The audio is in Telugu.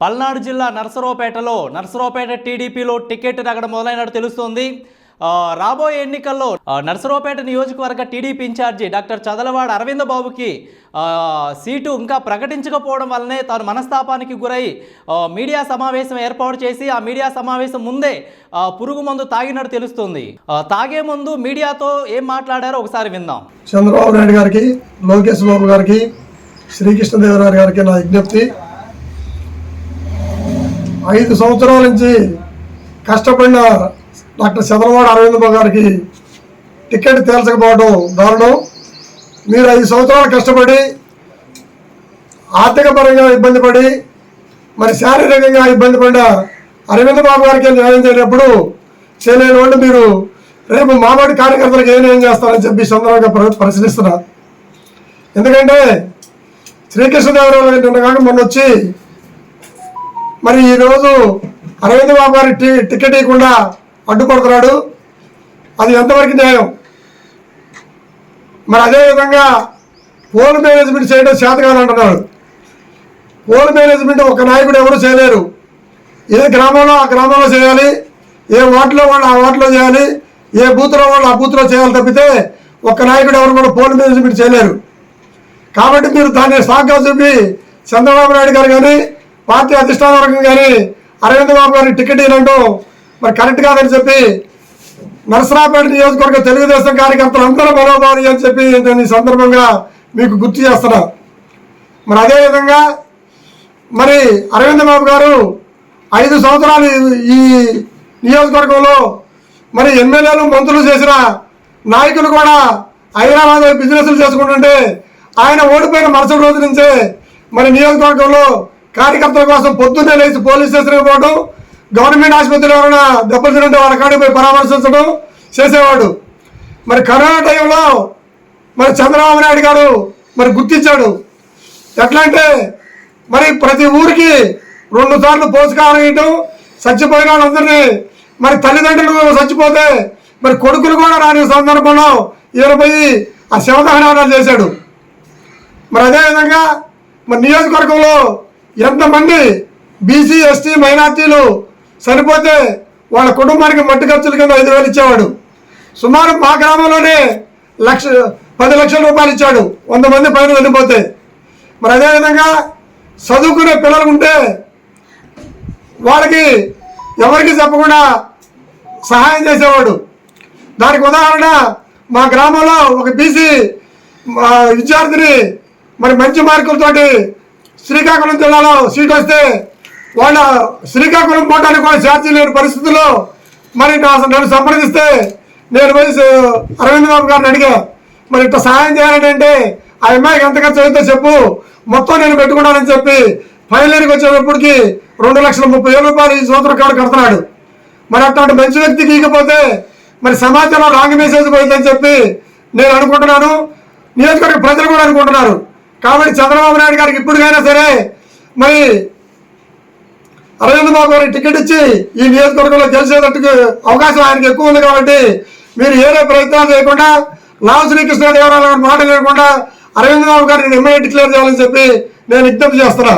పల్నాడు జిల్లా నరసరావుపేటలో నర్సరావుపేట టీడీపీలో టికెట్ రగడ మొదలైనట్టు తెలుస్తోంది. రాబోయే ఎన్నికల్లో నర్సరావుపేట నియోజకవర్గ TDP incharge doctor Chadalavada Aravinda బాబుకి సీటు ఇంకా ప్రకటించకపోవడం వల్లనే తాను మనస్తాపానికి గురై మీడియా సమావేశం ఏర్పాటు చేసి ఆ మీడియా సమావేశం ముందే పురుగు మందు తాగినట్టు తెలుస్తుంది. తాగే ముందు మీడియాతో ఏం మాట్లాడారో ఒకసారి విందాం. చంద్రబాబు నాయుడు గారికి లోకేష్ బాబు గారికి శ్రీకృష్ణదేవరాయ గారికి నా విజ్ఞప్తి. ఐదు సంవత్సరాల నుంచి కష్టపడిన డాక్టర్ చంద్రబాబు అరవింద్ గారికి టికెట్ తేల్చకపోవడం దారుణం. మీరు ఐదు సంవత్సరాలు కష్టపడి ఆర్థిక పరంగా ఇబ్బంది పడి మరి శారీరకంగా ఇబ్బంది పడిన అరవింద బాబు గారికి న్యాయం చేయనప్పుడు చేయలేని వాళ్ళు మీరు. రేపు మామూలు కార్యకర్తలకు ఏం న్యాయం చేస్తారని చెప్పి సందర్భంగా ప్రశ్నిస్తున్నా ఎందుకంటే శ్రీకృష్ణదేవరాయలు నిన్న కాక మొన్న వచ్చి మరి ఈరోజు అరవింద్ బాబు గారి టి టికెట్ ఇవ్వకుండా అడ్డుపడుతున్నాడు అది ఎంతవరకు న్యాయం? మరి అదేవిధంగా పోల్ మేనేజ్మెంట్ చేయడం చేత కాదంటున్నాడు పోల్ మేనేజ్మెంట్ ఒక నాయకుడు ఎవరు చేయలేరు. ఏ గ్రామంలో ఆ గ్రామంలో చేయాలి ఏ వార్డులో వాళ్ళు ఆ వార్డులో చేయాలి ఏ బూత్లో వాళ్ళు ఆ బూత్లో చేయాలి తప్పితే ఒక్క నాయకుడు ఎవరు కూడా పోల్ మేనేజ్మెంట్ చేయలేరు. కాబట్టి మీరు దాన్ని సాగ్గా చూపి చంద్రబాబు నాయుడు గారు కానీ పార్టీ అధిష్టాన వర్గం కానీ అరవింద్ బాబు గారికి టికెట్ ఇవ్వడం మరి కరెక్ట్ కాదని చెప్పి నరసరాపేట నియోజకవర్గ తెలుగుదేశం కార్యకర్తలు అందరూ మనోభావి అని చెప్పి నేను ఈ సందర్భంగా మీకు గుర్తు చేస్తున్నా. మరి అదేవిధంగా మరి అరవింద్ బాబు గారు ఐదు సంవత్సరాలు ఈ నియోజకవర్గంలో మరి ఎమ్మెల్యేలు మంత్రులు చేసిన నాయకులు కూడా హైదరాబాద్ బిజినెస్లు చేసుకుంటుంటే ఆయన ఓడిపోయిన మరుసటి రోజు నుంచే మరి నియోజకవర్గంలో కార్యకర్తల కోసం పొద్దున్నే లేచి పోలీస్ స్టేషన్కి పోవడం గవర్నమెంట్ ఆసుపత్రిలో ఎవరైనా దెబ్బలు తింటే వాళ్ళ కాడికి పోయి పరామర్శించడం చేసేవాడు. మరి కరోనా టైంలో మరి చంద్రబాబు నాయుడు గారు మరి గుర్తించాడు. ఎట్లా అంటే మరి ప్రతి ఊరికి రెండు సార్లు పోషకాహారం ఇవ్వటం చచ్చిపోయిన వాళ్ళందరినీ మరి తల్లిదండ్రులు చచ్చిపోతే మరి కొడుకులు కూడా రాని సందర్భంలో ఈయన పోయి ఆ శవదహనాలు చేశాడు. మరి అదేవిధంగా మరి నియోజకవర్గంలో ఎంతమంది బీసీ ఎస్టీ మైనార్టీలు చనిపోతే వాళ్ళ కుటుంబానికి మట్టి ఖర్చుల కింద ఐదు వేలు ఇచ్చేవాడు. సుమారు మా గ్రామంలోనే లక్ష పది లక్షల రూపాయలు ఇచ్చాడు. వంద మంది పైన వెళ్ళిపోతే మరి అదేవిధంగా చదువుకునే పిల్లలు ఉంటే వాళ్ళకి ఎవరికి చెప్పకుండా సహాయం చేసేవాడు. దానికి ఉదాహరణ మా గ్రామంలో ఒక బీసీ విద్యార్థిని మరి మంచి మార్కులతోటి శ్రీకాకుళం జిల్లాలో సీట్ వస్తే వాళ్ళ శ్రీకాకుళం పోవడానికి కూడా ఛార్జీ లేని పరిస్థితుల్లో మరి నా- నన్ను సంప్రదిస్తే నేను పోయి అరవింద్ బాబు గారిని అడిగా మరి ఇట్లా సహాయం చేయాలంటే అంటే ఆ అమ్మాయికి ఎంత ఖర్చు అవుతుందో చెప్పు. మొత్తం నేను పెట్టుకున్నానని చెప్పి ఫైనల్ ఇయర్కి వచ్చేటప్పటికి రెండు లక్షల ముప్పై వేల రూపాయలు ఈ సంవత్సరం కాడు కడుతున్నాడు. మరి అట్లాంటి మంచి వ్యక్తికి ఇకపోతే మరి సమాజంలో రాంగ్ మెసేజ్ పోయిందని చెప్పి నేను అనుకుంటున్నాను. నియోజకవర్గ ప్రజలు కూడా అనుకుంటున్నారు. కాబట్టి చంద్రబాబు నాయుడు గారికి ఇప్పుడుకైనా సరే మరి అరవింద్ బాబు గారికి టికెట్ ఇచ్చి ఈ నియోజకవర్గంలో గెలిచేటట్టుకు అవకాశం ఆయనకి ఎక్కువ ఉంది కాబట్టి మీరు ఏదో ప్రయత్నాలు చేయకుండా లావు శ్రీకృష్ణదేవరాయల మాట లేకుండా అరవింద్ బాబు గారిని ఎమ్మెల్యే డిక్లేర్ చేయాలని చెప్పి నేను విజ్ఞప్తి చేస్తున్నా.